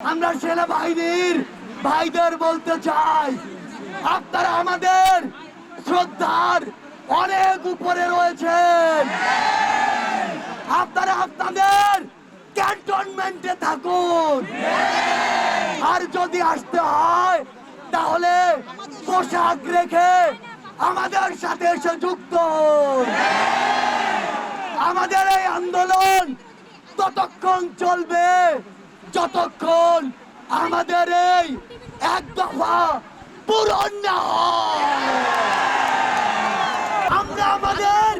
আমরা ভাইদের ভাইদের বলতে চাই, আপনারা আমাদের শ্রদ্ধার অনেক উপরে রয়েছেন। আপনারা আপনাদের ক্যান্টনমেন্টে থাকুন। আর যদি আসতে হয়, তাহলে পোশাক রেখে আমাদের সাথে এসে যুক্ত আমাদের এই আন্দোলন ততক্ষণ চলবে। যতক্ষণ আমাদের এই এক দফা পূরণ না। আমরা আমাদের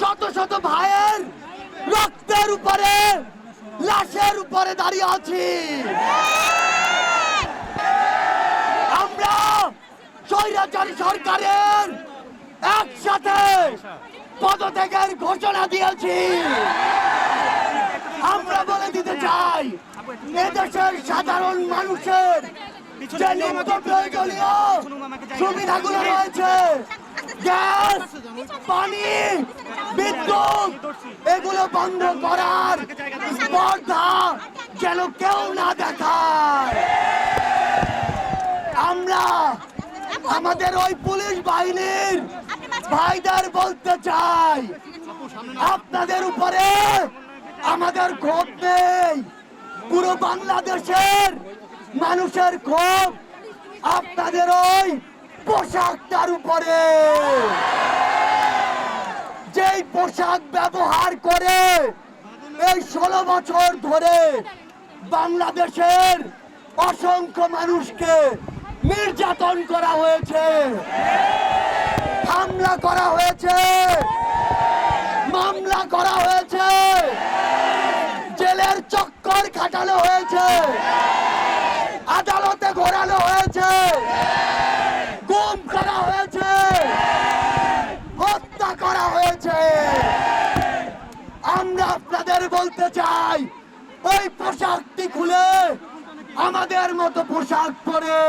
শত শত ভাইয়ের রক্তের উপরে, লাশের উপরে দাঁড়িয়ে আছি আমরা স্বৈরাচারী সরকারের একসাথে পদত্যাগের ঘোষণা দিয়েছি আমরা বলে দিতে চাই এদেশের সাধারণ মানুষের যে নিত্য প্রয়োজনীয় সুবিধাগুলো রয়েছে, গ্যাস, পানি, বিদ্যুৎ, এগুলো বন্ধ করার স্পর্ধা যেন কেউ না দেখায়। আমরা আমাদের ওই পুলিশ বাহিনীর ভাইদের বলতে চাই, আপনাদের উপরে আমাদের ক্ষোভ নেই। পুরো বাংলাদেশের মানুষের ক্ষোভ আপনাদের ওই পোশাকটার উপরে। যেই পোশাক ব্যবহার করে এই ষোলো বছর ধরে বাংলাদেশের অসংখ্য মানুষকে নির্যাতন করা হয়েছে, হামলা করা হয়েছে, মামলা করা হয়েছে হয়েছে। আদালতে ঘোরানো হয়েছে। গুম করা হয়েছে। হত্যা করা হয়েছে। আমরা আপনাদের বলতে চাই, ওই পোশাকটি খুলে আমাদের মতো পোশাক পরে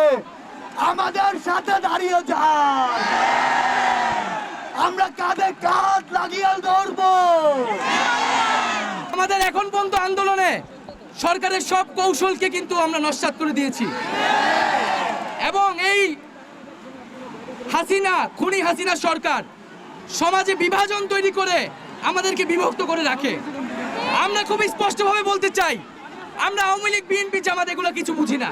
আমাদের সাথে দাঁড়িয়ে যান। আমরা কাঁধে কাঁধ লাগিয়ে ধরবো। আমাদের এখন পর্যন্ত আন্দোলনে সরকারের সব কৌশলকে কিন্তু আমরা নস্বাত করে দিয়েছি। এবং এই হাসিনা, খুনি হাসিনা সরকার সমাজে বিভাজন তৈরি করে আমাদেরকে বিভক্ত করে রাখে। আমরা খুব স্পষ্টভাবে বলতে চাই, আমরা আওয়ামী লীগ, বিএনপি, জামাত এগুলো কিছু বুঝি না।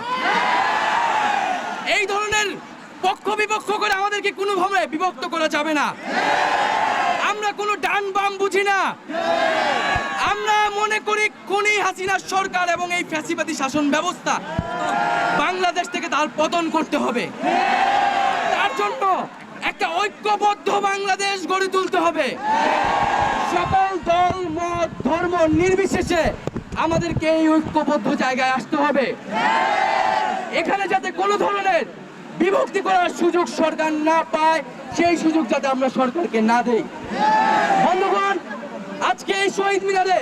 এই ধরনের পক্ষ বিপক্ষ করে আমাদেরকে কোনোভাবে বিভক্ত করা যাবে না। আমরা কোনো ডান বাম বুঝি না। আমরা মনে করি কোনই হাসিনা সরকার এবং এই ফ্যাসিবাদী শাসন ব্যবস্থা বাংলাদেশ থেকে তার পতন করতে হবে। তার জন্য একটা ঐক্যবদ্ধ বাংলাদেশ গড়ে তুলতে হবে। সকল দল, মত, ধর্ম নির্বিশেষে আমাদেরকে এই ঐক্যবদ্ধ জায়গায় আসতে হবে। এখানে যাতে কোনো ধরনের বিভক্তি করার সুযোগ সরকার না পায়, সেই সুযোগ যাতে আমরা সরকারকে না দেই। বন্ধুগণ, আজকে এই শহীদ মিনারে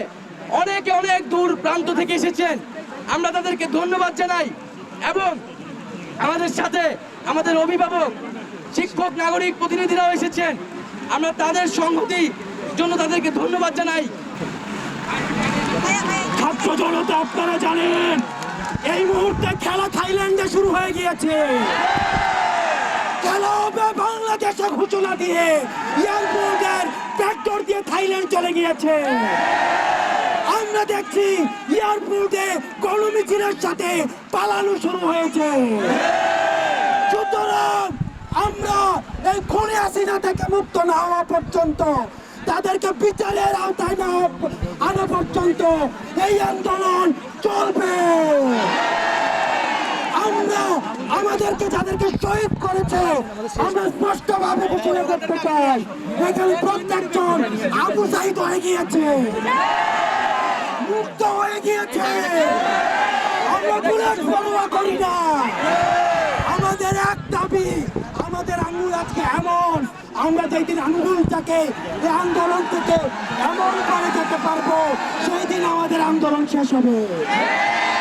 অনেকে অনেক দূর প্রান্ত থেকে এসেছেন। আমরা তাদেরকে ধন্যবাদ জানাই এবং আমাদের সাথে আমাদের অভিভাবক, শিক্ষক, নাগরিক প্রতিনিধিরাও এসেছেন। আমরা তাদের সংহতি জন্য তাদেরকে ধন্যবাদ জানাই। জনতা আপনারা জানেন, এই মুহূর্তে খেলা থাইল্যান্ডে শুরু হয়ে গিয়েছে। বাংলাদেশে ঘোষণা দিয়ে এয়ারপোর্টের ট্র্যাক্টর দিয়ে থাইল্যান্ড চলে গিয়েছে। আমরা দেখছি এয়ারপোর্টে গণমিছিলের সাথে পালানো শুরু হয়েছে। সুতরাং আমরা এই খুনে হাসিনা থেকে মুক্ত না হওয়া পর্যন্ত তাদেরকে বিচারের আওতায় না আনা পর্যন্ত এই আন্দোলন চলবে। আমরা আমাদেরকে যাদেরকে শহীদ করেছে, আমরা স্পষ্ট ভাবে ঘোষণা করতে চাই। এখানে প্রত্যেকজন আবু হয়ে গিয়েছে। মুক্ত হয়ে গিয়েছে। আমরা বুলেট করি না। আমাদের এক দাবি, আমাদের আঙ্গুল আজকে এমন। আমরা যেদিন আঙ্গুলটাকে এই আন্দোলন থেকে এমন করে যেতে পারব সেই দিন আমাদের আন্দোলন শেষ হবে।